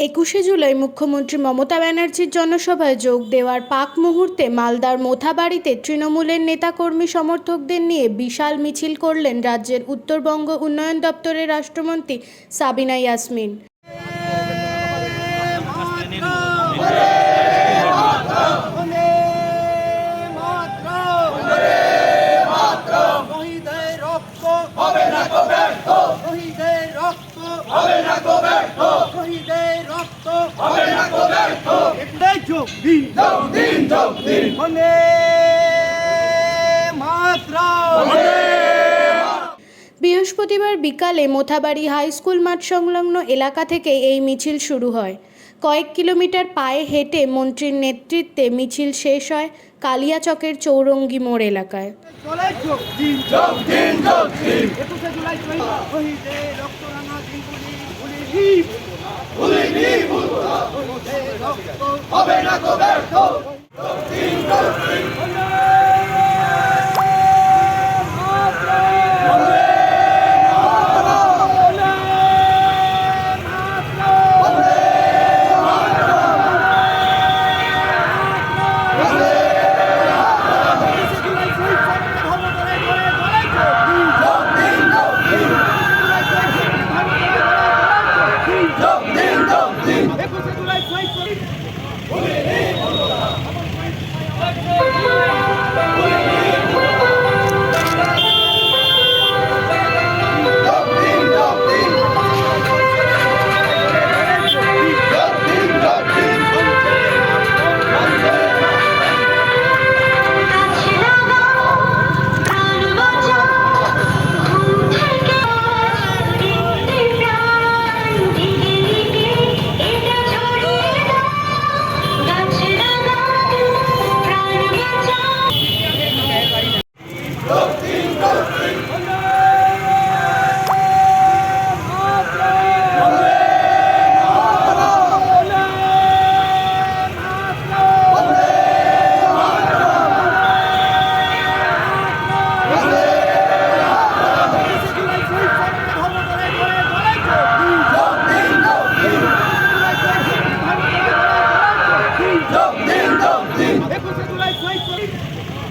একুশে জুলাই মুখ্যমন্ত্রী মমতা ব্যানার্জির জনসভায় যোগ দেওয়ার পাক মুহূর্তে মালদার মোথাবাড়িতে তৃণমূলের নেতাকর্মী সমর্থকদের নিয়ে বিশাল মিছিল করলেন রাজ্যের উত্তরবঙ্গ উন্নয়ন দপ্তরের রাষ্ট্রমন্ত্রী সাবিনা ইয়াসমিন বন্দে মাতরম শহীদের রক্ত হবে না তো ব্যর্থ শহীদের রক্ত হবে না তো ব্যর্থ শহীদের রক্ত হবে না তো ব্যর্থ এটাই যোগ দিন যোগ দিন যোগ দিন। বন্দে মাতরম। বৃহস্পতিবার বিকালে মোথাবাড়ি হাই স্কুল মাঠ সংলগ্ন এলাকা থেকে এই মিছিল শুরু হয়। কয়েক কিলোমিটার পায়ে হেঁটে মন্ত্রীর নেতৃত্বে মিছিল শেষ হয় কালিয়াচকের চৌরঙ্গি মোড় এলাকায়। জুলাই হবে না তো ব্যর্থ।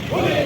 Bullet!